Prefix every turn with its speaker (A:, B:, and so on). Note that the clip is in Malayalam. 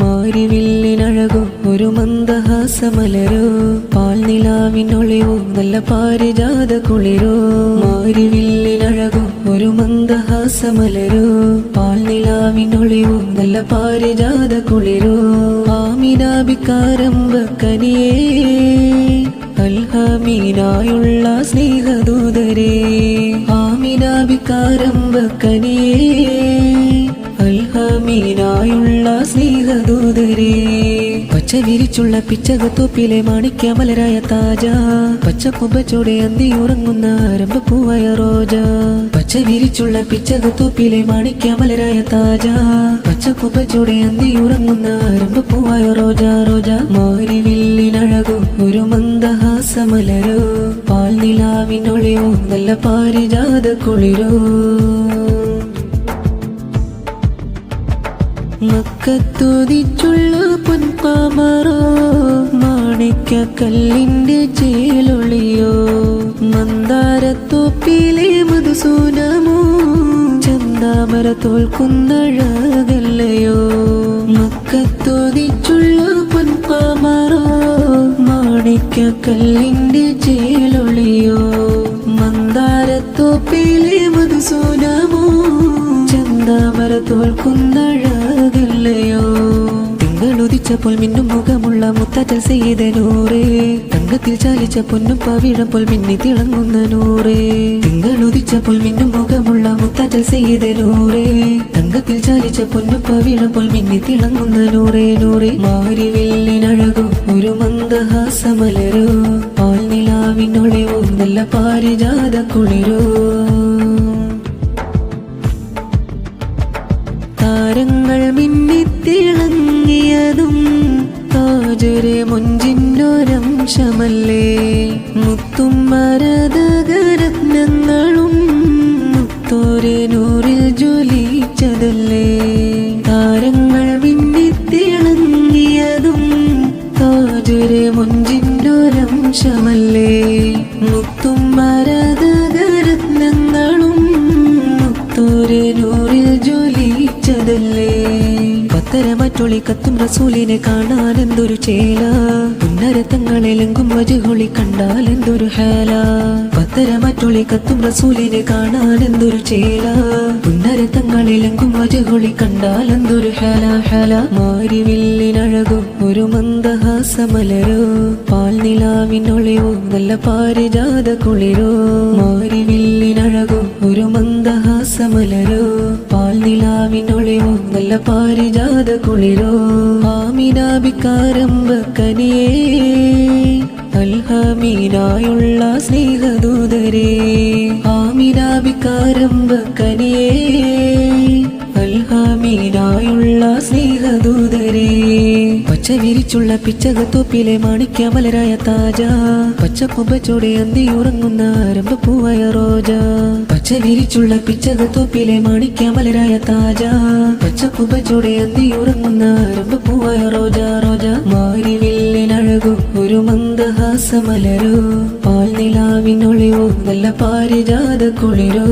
A: മാരിവില്ലിനഴകോ ഒരു മന്ദഹാസമലരോ. പാൽനിലാവിനൊളിവോ നല്ല പാരിജാത കുളിരോ മാരിവില്ലിനഴകോ ഒരു മന്ദഹാസമലരോ. പാൽനിലാവിനൊളിവോ നല്ല പാരിജാത കുളിരോ ആമിനാബിക്കാരംഭ കനിയേ അൽഹമീനായുള്ള സ്നേഹദൂതരേ. ആമിനാബിക്കാരംഭ അൽഹമീനായുള്ള സ്നേഹദൂതരേ. പച്ച വിരിച്ചുള്ള പിച്ചകത്തോപ്പിലെ മാണിക്യമലരായ താജ. പച്ച കുമ്പച്ചോടെ അന്തി ഉറങ്ങുന്ന ആരംഭപ്പൂവായ റോജ. പച്ച വിരിച്ചുള്ള പിച്ചകത്തോപ്പിലെ മാണിക്യമലരായ താജ. പച്ച കുമ്പച്ചോടെ അന്തി ഉറങ്ങുന്ന ആരംഭപ്പൂവായ റോജ. റോജ മാരിവില്ലിനഴകോ ഒരു മന്ദഹാസമലരോ. പാൽ നിലാവിനൊളിയോ നല്ല പാരിജാത കുളിരോ മക്കത്തുതിച്ചുള്ള പൊൻപാമറോ മാണിക്ക കല്ലിന്റെ ചേലൊളിയോ മന്ദാരത്തോപ്പിലെ മധുസൂനമോ ചന്താമര തോൽക്കുന്നഴകല്ലയോ മക്കത്തുതിച്ചുള്ള പൊൻപാമറോ മാണിക്ക കല്ലിന്റെ ചേലൊളിയോ മന്ദാരത്തോപ്പിലെ മധുസൂനമോ തോൽക്കുന്നഴകല്ലയോ തിങ്കളുദിച്ചപ്പോൾ മിന്നും മുഖമുള്ള മുത്തറ്റൽ ചെയ്ത നൂറേ. തങ്കത്തിൽ ചാലിച്ച പൊന്നും പവിഴപ്പോൾ മിന്നി തിളങ്ങുന്ന നൂറേ. തിങ്കളുദിച്ചപ്പോൾ മിന്നും മുഖമുള്ള മുത്തറ്റൽ ചെയ്ത നൂറേ. തങ്കത്തിൽ ചാലിച്ച പൊന്നും പവിഴപ്പോൾ മിന്നി തിളങ്ങുന്ന നൂറേ നൂറേ. മാരി മാരിവില്ലിനഴകോ ഒരു മന്ദഹാസമലരോ. പാൽനിലാവിനൊളിവോ നല്ല പാരിജാത താരങ്ങൾ മിന്നിത്തിളങ്ങിയതും താജരെ മുഞ്ചിന്നൊരംശമല്ലേ മുത്തും മരതകരത്നങ്ങളും മുത്തോരെ നൂറിൽ ജ്വലിച്ചതല്ലേ. താരങ്ങൾ മിന്നിത്തിളങ്ങിയതും താജരെ മുഞ്ചിന്നൊരംശമല്ലേ മുത്തും മരതകരത്നങ്ങളും പത്തരമറ്റൊളി കത്തും റസൂലിനെ കാണാൻ എന്തൊരു ചേല? ഉന്നരത്തങ്ങളിലെങ്കും വജുഹൊളി കണ്ടാൽ എന്തൊരു ഹേല? പത്തര മറ്റൊളി കത്തും റസൂലിനെ കാണാൻ എന്തൊരു ചേല? ഉന്നരത്തങ്ങളിലെങ്കും വജുഹൊളി കണ്ടാൽ എന്തൊരു ഹേല? ഹേല. മാരിവില്ലിനഴകോ ഒരു മന്ദഹാസമലരോ. പാൽനിലാവിനൊളിവോ നല്ല പാരിജാത കുളിരോ നല്ല പാരിജാത കുളിരോ? ആമിനാബിക്കാരംഭ കനിയേ അൽഹമീനായുള്ള സ്നേഹദൂതരേ. ആമിനാബിക്കാരംഭ കനിയേ അൽഹമീനായുള്ള സ്നേഹദൂതരേ. പച്ച വിരിച്ചുള്ള പിച്ചകത്തോപ്പിലെ മാണിക്യമലരായ താജ. പച്ച കുമ്പച്ചോടെ അന്തി ഉറങ്ങുന്ന ആരംഭപ്പൂവായ റോജ. പച്ച വിരിച്ചുള്ള പിച്ചകത്തോപ്പിലെ മാണിക്യമലരായ താജ. പച്ച കുമ്പച്ചോടെ അന്തി ഉറങ്ങുന്ന ആരംഭപ്പൂവായ റോജ. റോജ മാരിവില്ലിനഴകു ഒരു മന്ദഹാസമലരു. പാൽ നിലാവിനൊളിയോ നല്ല പാരിജാത കുളിരോ.